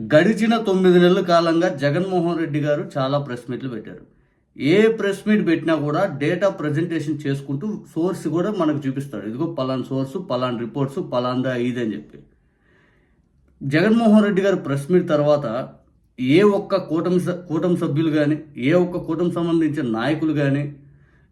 గడిచిన తొమ్మిది నెలల కాలంగా జగన్మోహన్ రెడ్డి గారు చాలా ప్రెస్ మీట్లు పెట్టారు. ఏ ప్రెస్ మీట్ పెట్టినా కూడా డేటా ప్రజెంటేషన్ చేసుకుంటూ సోర్స్ కూడా మనకు చూపిస్తాడు. ఇదిగో పలాన్ సోర్సు పలాన్ రిపోర్ట్స్ పలాందా ఇది అని చెప్పి. జగన్మోహన్ రెడ్డి గారు ప్రెస్ మీట్ తర్వాత ఏ ఒక్క కూటమి కూటమి సభ్యులు కానీ ఏ ఒక్క కూటమి సంబంధించిన నాయకులు కానీ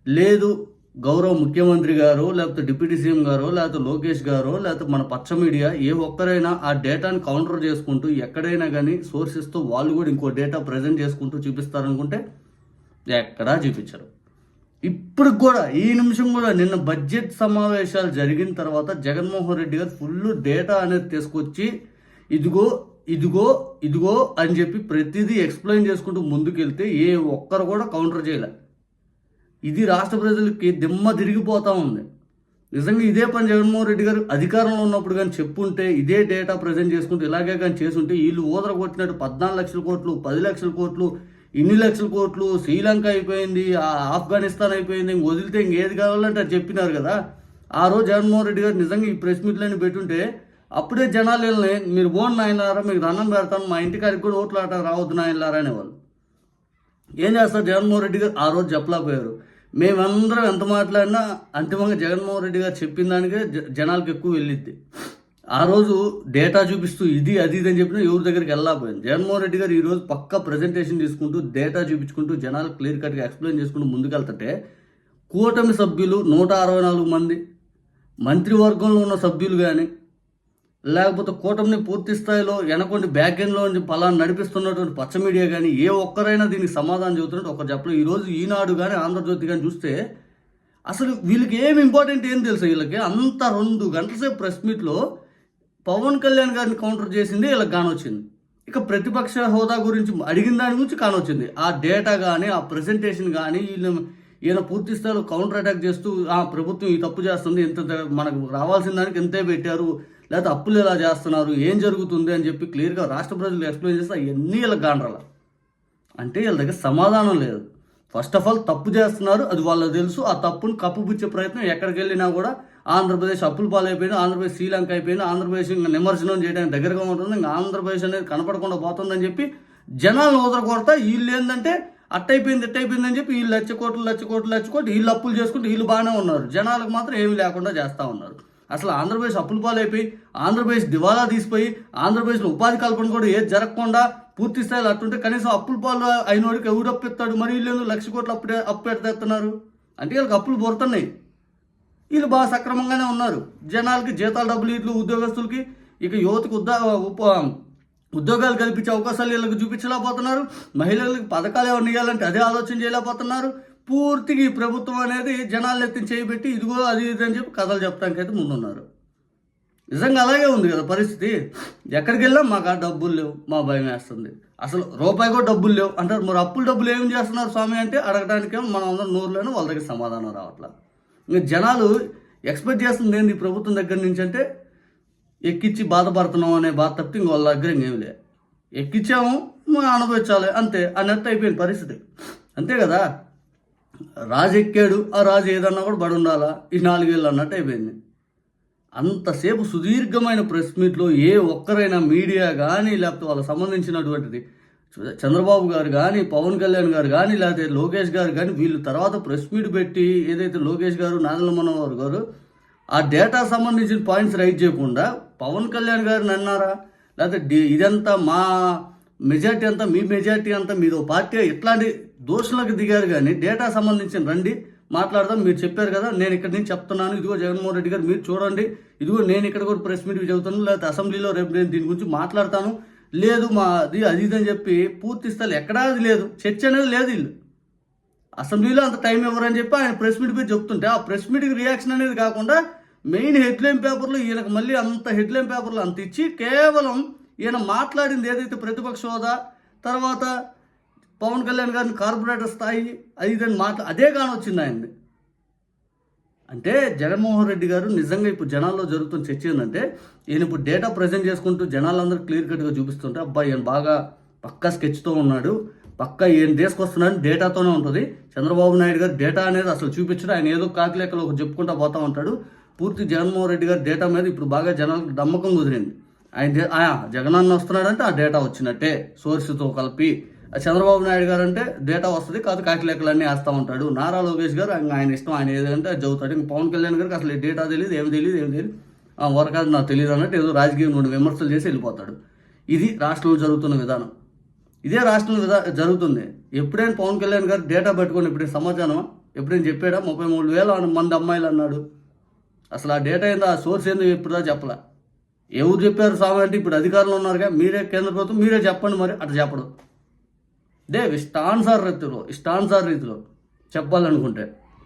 లేదు గౌరవ ముఖ్యమంత్రి గారు లేకపోతే డిప్యూటీ సీఎం గారు లేకపోతే లోకేష్ గారు లేకపోతే మన పచ్చ మీడియా ఏ ఒక్కరైనా ఆ డేటాని కౌంటర్ చేసుకుంటూ ఎక్కడైనా కానీ సోర్సెస్తో వాళ్ళు కూడా ఇంకో డేటా ప్రజెంట్ చేసుకుంటూ చూపిస్తారనుకుంటే ఎక్కడా చూపించరు. ఇప్పుడు కూడా ఈ నిమిషం కూడా నిన్న బడ్జెట్ సమావేశాలు జరిగిన తర్వాత జగన్మోహన్ రెడ్డి గారు ఫుల్ డేటా అనేది తీసుకొచ్చి ఇదిగో ఇదిగో ఇదిగో అని చెప్పి ప్రతిదీ ఎక్స్ప్లెయిన్ చేసుకుంటూ ముందుకెళ్తే ఏ ఒక్కరు కూడా కౌంటర్ చేయలేదు ఇది రాష్ట్ర ప్రజలకి దిమ్మ తిరిగిపోతూ ఉంది. నిజంగా ఇదే పని జగన్మోహన్ రెడ్డి గారు అధికారంలో ఉన్నప్పుడు కానీ చెప్పుంటే ఇదే డేటా ప్రజెంట్ చేసుకుంటే ఇలాగే కానీ చేసుంటే వీళ్ళు ఊదర కొట్టినట్టు పద్నాలుగు లక్షల కోట్లు పది లక్షల కోట్లు ఇన్ని లక్షల కోట్లు శ్రీలంక అయిపోయింది ఆ ఆఫ్ఘనిస్తాన్ అయిపోయింది ఇంక వదిలితే ఇంకేది కావాలంటే అది చెప్పినారు కదా. ఆ రోజు జగన్మోహన్ రెడ్డి గారు నిజంగా ఈ ప్రెస్ మీట్లని పెట్టుంటే అప్పుడే జనాలు మీరు ఓన్ నాయనలారా మీకు దండం పెడతాను మా ఇంటికాడికి కూడా ఓట్లు ఆట రావద్దు నాయనలారా అనేవాళ్ళు. ఏం చేస్తారు జగన్మోహన్ రెడ్డి గారు? ఆ రోజు చెప్పలేకపోయారు మేమందరం ఎంత మాట్లాడినా అంతిమంగా జగన్మోహన్ రెడ్డి గారు చెప్పిన దానికే జ- జనాలకు ఎక్కువ వెళ్ళిద్ది. ఆ రోజు డేటా చూపిస్తూ ఇది అది ఇది అని చెప్పినా ఎవరి దగ్గరికి వెళ్ళకపోయింది జగన్మోహన్ రెడ్డి గారు ఈరోజు పక్క ప్రజెంటేషన్ తీసుకుంటూ డేటా చూపించుకుంటూ జనాలు క్లియర్ కట్గా ఎక్స్ప్లెయిన్ చేసుకుంటూ ముందుకెళ్తుంటే కూటమి సభ్యులు నూట అరవై నాలుగు మంది మంత్రివర్గంలో ఉన్న సభ్యులు కానీ లేకపోతే కూటమిని పూర్తి స్థాయిలో వెనకొండి బ్యాక్ ఎండ్లో నుంచి పలానా నడిపిస్తున్నటువంటి పచ్చ మీడియా కానీ ఏ ఒక్కరైనా దీనికి సమాధానం చెబుతున్నట్టు ఒకరు చెప్పలేదు ఈరోజు ఈనాడు కానీ ఆంధ్రజ్యోతి కానీ చూస్తే అసలు వీళ్ళకి ఏం ఇంపార్టెంట్ ఏం తెలుసు వీళ్ళకి? అంత రెండు గంటల సేపు ప్రెస్ మీట్లో పవన్ కళ్యాణ్ గారిని కౌంటర్ చేసింది వీళ్ళకి కానొచ్చింది ఇక ప్రతిపక్ష హోదా గురించి అడిగిన దాని గురించి కానొచ్చింది ఆ డేటా కానీ ఆ ప్రెజెంటేషన్ కానీ వీళ్ళు ఈయన పూర్తి స్థాయిలో కౌంటర్ అటాక్ చేస్తూ ఆ ప్రభుత్వం ఈ తప్పు చేస్తుంది. ఇంత మనకు రావాల్సిన దానికి ఎంతే పెట్టారు? లేకపోతే అప్పులు ఎలా చేస్తున్నారు? ఏం జరుగుతుంది? అని చెప్పి క్లియర్గా రాష్ట్ర ప్రజలు ఎక్స్ప్లెయిన్ చేస్తే అవన్నీ వీళ్ళకి గాండ్రల. అంటే వీళ్ళ దగ్గర సమాధానం లేదు. ఫస్ట్ ఆఫ్ ఆల్ తప్పు చేస్తున్నారు. అది వాళ్ళకి తెలుసు. ఆ తప్పును కప్పుపుచ్చే ప్రయత్నం ఎక్కడికి వెళ్ళినా కూడా ఆంధ్రప్రదేశ్ అప్పులు పాలైపోయింది ఆంధ్రప్రదేశ్ శ్రీలంక అయిపోయింది ఆంధ్రప్రదేశ్ ఇంకా నిమజ్జనం చేయడానికి దగ్గరగా ఉంటుంది. ఇంకా ఆంధ్రప్రదేశ్ అనేది కనపడకుండా పోతుందని చెప్పి జనాలను వదలకూడతా వీళ్ళు ఏంటంటే అట్టయిపోయింది ఇట్టయిపోయింది అని చెప్పి వీళ్ళు లచ్చ కోట్లు లచ్చ కోట్లు లచ్చ కోట్లు వీళ్ళు అప్పులు చేసుకుంటూ వీళ్ళు బాగానే ఉన్నారు. జనాలకు మాత్రం ఏమీ లేకుండా చేస్తూ ఉన్నారు. అసలు ఆంధ్రప్రదేశ్ అప్పులు పాలైపోయి ఆంధ్రప్రదేశ్ దివాలా తీసిపోయి ఆంధ్రప్రదేశ్లో ఉపాధి కల్పన కూడా ఏది జరగకుండా పూర్తి స్థాయిలో అట్టుంటే కనీసం అప్పుల పాలు అయినోడికి ఎవడు అప్పు ఇస్తాడు? మరి వీళ్ళు లక్ష కోట్లు అప్పు అప్పు పెడతారు అంటే వీళ్ళకి అప్పులు పోరుతున్నాయి వీళ్ళు బాగా సక్రమంగానే ఉన్నారు. జనాలకి జీతాల డబ్బులు ఇట్లు ఉద్యోగస్తులకి ఇక యువతకు ఉద్యోగ ఉప ఉద్యోగాలు కల్పించే అవకాశాలు వీళ్ళకి చూపించలేకపోతున్నారు. మహిళలకు పథకాలు ఏమైనా ఇవ్వాలంటే అదే ఆలోచన చేయలేకపోతున్నారు. పూర్తిగా ఈ ప్రభుత్వం అనేది జనాలు ఎత్తిన చేయబెట్టి ఇదిగో అది ఇది అని చెప్పి కథలు చెప్పడానికి అయితే ముందున్నారు. నిజంగా అలాగే ఉంది కదా పరిస్థితి. ఎక్కడికి వెళ్ళాం మాకు ఆ డబ్బులు లేవు మా భయం వేస్తుంది. అసలు రూపాయి కూడా డబ్బులు లేవు. అంటారు మరి అప్పులు డబ్బులు ఏం చేస్తున్నారు స్వామి? అంటే అడగడానికేమో మనం అందరం నోరులోనే వాళ్ళ దగ్గర సమాధానం రావట్లా. ఇంకా జనాలు ఎక్స్పెక్ట్ చేస్తుంది ఏంది ఈ ప్రభుత్వం దగ్గర నుంచి అంటే ఎక్కిచ్చి బాధపడుతున్నాం అనే బాధ తప్పితే ఇంక వాళ్ళ దగ్గర ఇంకేం లే. ఎక్కిచ్చాము మనం అనుభవించాలి అంతే. అన్నట్టు అయిపోయిన పరిస్థితి. అంతే కదా? రాజు ఎక్కాడు ఆ రాజు ఏదన్నా కూడా బడి ఉండాలా? ఈ నాలుగేళ్ళు అన్నట్టు అయిపోయింది. అంతసేపు సుదీర్ఘమైన ప్రెస్ మీట్లో ఏ ఒక్కరైనా మీడియా కానీ లేకపోతే వాళ్ళకి సంబంధించినటువంటిది చంద్రబాబు గారు కానీ పవన్ కళ్యాణ్ గారు కానీ లేకపోతే లోకేష్ గారు కానీ వీళ్ళు తర్వాత ప్రెస్ మీట్ పెట్టి ఏదైతే లోకేష్ గారు నాగల మనోహర్ గారు ఆ డేటా సంబంధించిన పాయింట్స్ రైట్ చేయకుండా పవన్ కళ్యాణ్ గారిని అన్నారా? లేకపోతే ఇదంతా మా మెజార్టీ అంతా మీ మెజార్టీ అంతా మీదో. పార్టీ ఇట్లాంటి దోషులకు దిగారు కానీ డేటా సంబంధించిన రండి మాట్లాడదాం. మీరు చెప్పారు కదా నేను ఇక్కడ నుంచి చెప్తున్నాను. ఇదిగో జగన్మోహన్ రెడ్డి గారు మీరు చూడండి. ఇదిగో నేను ఇక్కడ కూడా ప్రెస్ మీట్ చెబుతాను లేకపోతే అసెంబ్లీలో రేపు నేను దీని గురించి మాట్లాడతాను. లేదు మా అది అది ఇది అని చెప్పి పూర్తి స్థాయి ఎక్కడా అది లేదు. చర్చ అనేది లేదు వీళ్ళు. అసెంబ్లీలో అంత టైం ఇవ్వరని చెప్పి ఆయన ప్రెస్ మీట్ పేరు చెప్తుంటే ఆ ప్రెస్ మీట్కి రియాక్షన్ అనేది కాకుండా మెయిన్ హెడ్లైన్ పేపర్లో ఈయనకు మళ్ళీ అంత హెడ్లైన్ పేపర్లు అంత ఇచ్చి కేవలం ఈయన మాట్లాడింది ఏదైతే ప్రతిపక్ష హోదా తర్వాత పవన్ కళ్యాణ్ గారిని కార్పొరేటర్ స్థాయి అది ఇది అని అదే కానొచ్చింది ఆయన అంటే జగన్మోహన్ రెడ్డి గారు నిజంగా ఇప్పుడు జనాల్లో జరుగుతున్న చర్చ ఏంటంటే ఈయన ఇప్పుడు డేటా ప్రజెంట్ చేసుకుంటూ జనాలందరూ క్లియర్ కట్గా చూపిస్తుంటే అబ్బాయి ఈయన బాగా పక్కా స్కెచ్తో ఉన్నాడు పక్కా ఏం తీసుకొస్తున్నాడు డేటాతోనే ఉంటుంది. చంద్రబాబు నాయుడు గారు డేటా అనేది అసలు చూపించడం ఆయన ఏదో కాకిలేకలు ఒక చెప్పుకుంటా పోతా ఉంటాడు. పూర్తి జగన్మోహన్ రెడ్డి గారి డేటా మీద ఇప్పుడు బాగా జనాలకు నమ్మకం కుదిరింది. ఆయన జగన్ అన్న జగనన్న వస్తున్నాడంటే ఆ డేటా వచ్చినట్టే సోర్స్తో కలిపి. ఆ చంద్రబాబు నాయుడు గారు అంటే డేటా వస్తుంది కాదు కాకిలేకలన్నీ వేస్తూ ఉంటాడు. నారా లోకేష్ గారు ఆయన ఇష్టం ఆయన ఏదంటే చదువుతాడు ఇంకా పవన్ కళ్యాణ్ గారికి అసలు డేటా తెలియదు ఏమి తెలియదు ఏమి తెలియదు ఆ వరకాదు నాకు తెలియదు అన్నట్టు ఏదో రాజకీయం నుండి విమర్శలు చేసి వెళ్ళిపోతాడు. ఇది రాష్ట్రంలో జరుగుతున్న విధానం. ఇదే రాష్ట్రంలో విధా జరుగుతుంది. ఎప్పుడైనా పవన్ కళ్యాణ్ గారు డేటా పెట్టుకొని ఎప్పుడైనా సమాచారం ఎప్పుడైనా చెప్పాడా? ముప్పై మూడు వేల మంది అమ్మాయిలు అన్నాడు. అసలు ఆ డేటా ఏందో ఆ సోర్స్ ఏందో ఎప్పుడుదా చెప్పలే? ఎవరు చెప్పారు స్వామి అంటే ఇప్పుడు అధికారులు ఉన్నారుగా మీరే కేంద్ర ప్రభుత్వం మీరే చెప్పండి మరి అట్లా చెప్పడం. దే ఇష్టానుసార రీతిలో ఇష్టానుసార రీతిలో చెప్పాలనుకుంటే